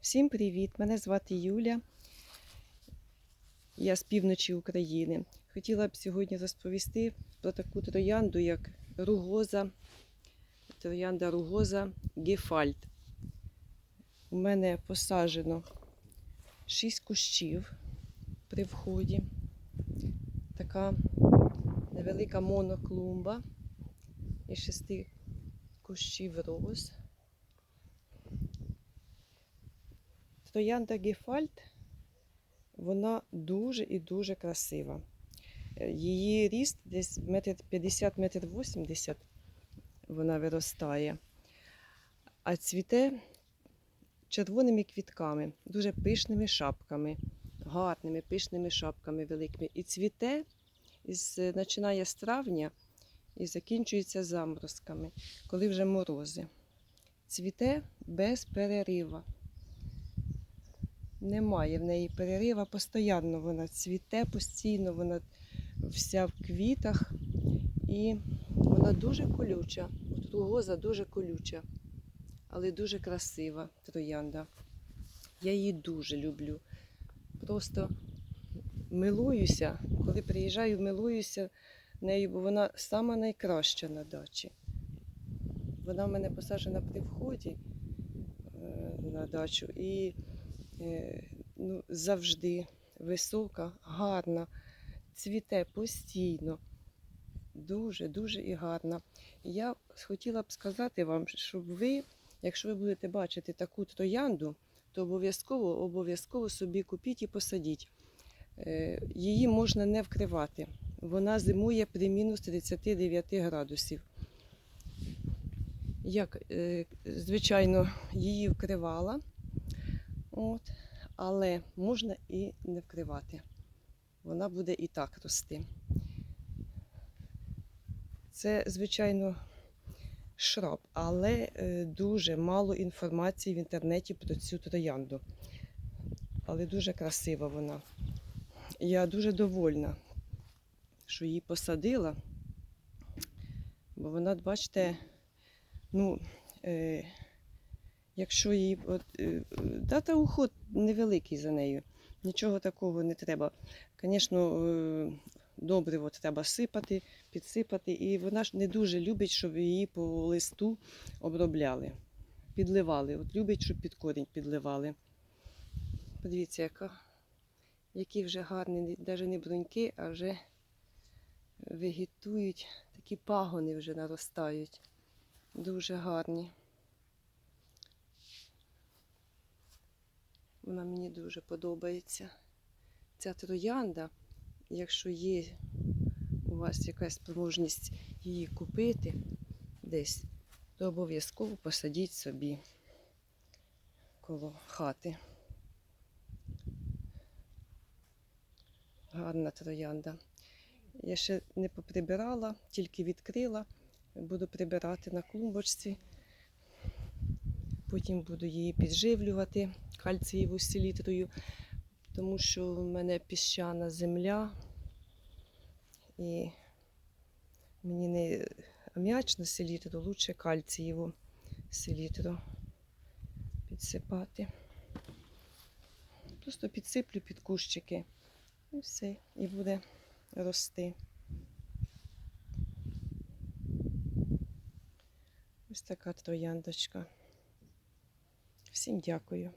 Всім привіт! Мене звати Юля. Я з півночі України. Хотіла б сьогодні розповісти про таку троянду, як ругоза, троянда ругоза Гефальд. У мене посаджено 6 кущів при вході. Така невелика моноклумба із шести кущів роз. Троянда Гефальд, вона дуже і дуже красива. Е, Її ріст десь метр 50 метр 80 вона виростає, а цвіте червоними квітками, дуже пишними шапками, гарними пишними шапками великими. І цвіте із, е, починає з травня і закінчується заморозками, коли вже морози. Цвіте без перерива. Немає в неї перерива, постійно вона цвіте, постійно вона вся в квітах і вона дуже колюча. От ругоза дуже колюча, але дуже красива троянда. Я її дуже люблю. Просто милуюся, коли приїжджаю, милуюся нею, бо вона сама найкраща на дачі. Вона в мене посаджена при вході е, на дачу і ну, завжди висока, гарна, цвіте постійно. Дуже, дуже і гарна. Я хотіла б сказати вам, щоб ви, якщо ви будете бачити таку троянду, то обов'язково обов'язково собі купіть і посадіть. Е, Її можна не вкривати. Вона зимує при мінус 39 градусів. Як, е, звичайно, її вкривала, от, але можна і не вкривати. Вона буде і так рости. Це, звичайно, шраб, але е, дуже мало інформації в інтернеті про цю троянду. Але дуже красива вона. Я дуже довольна, що її посадила, бо вона, бачите, ну, е, якщо її от, е, дата уход невеликий за нею, нічого такого не треба. Звісно, е, добриво треба сипати, підсипати, і вона ж не дуже любить, щоб її по листу обробляли, підливали. От любить, щоб під корінь підливали. Подивіться, яка, які вже гарні, навіть не бруньки, а вже вегетують, такі пагони вже наростають. Дуже гарні. Вона мені дуже подобається. Ця троянда, якщо є у вас якась спроможність її купити десь, то обов'язково посадіть собі коло хати. Гарна троянда. Я ще не поприбирала, тільки відкрила. Буду прибирати на клумбочці. Потім буду її підживлювати кальцієву селітрою, тому що в мене піщана земля. І мені не аміачну селітру, лучше кальцієву селітру підсипати. Просто підсиплю під кущики і все, і буде рости. Ось така трояндочка. Всім дякую.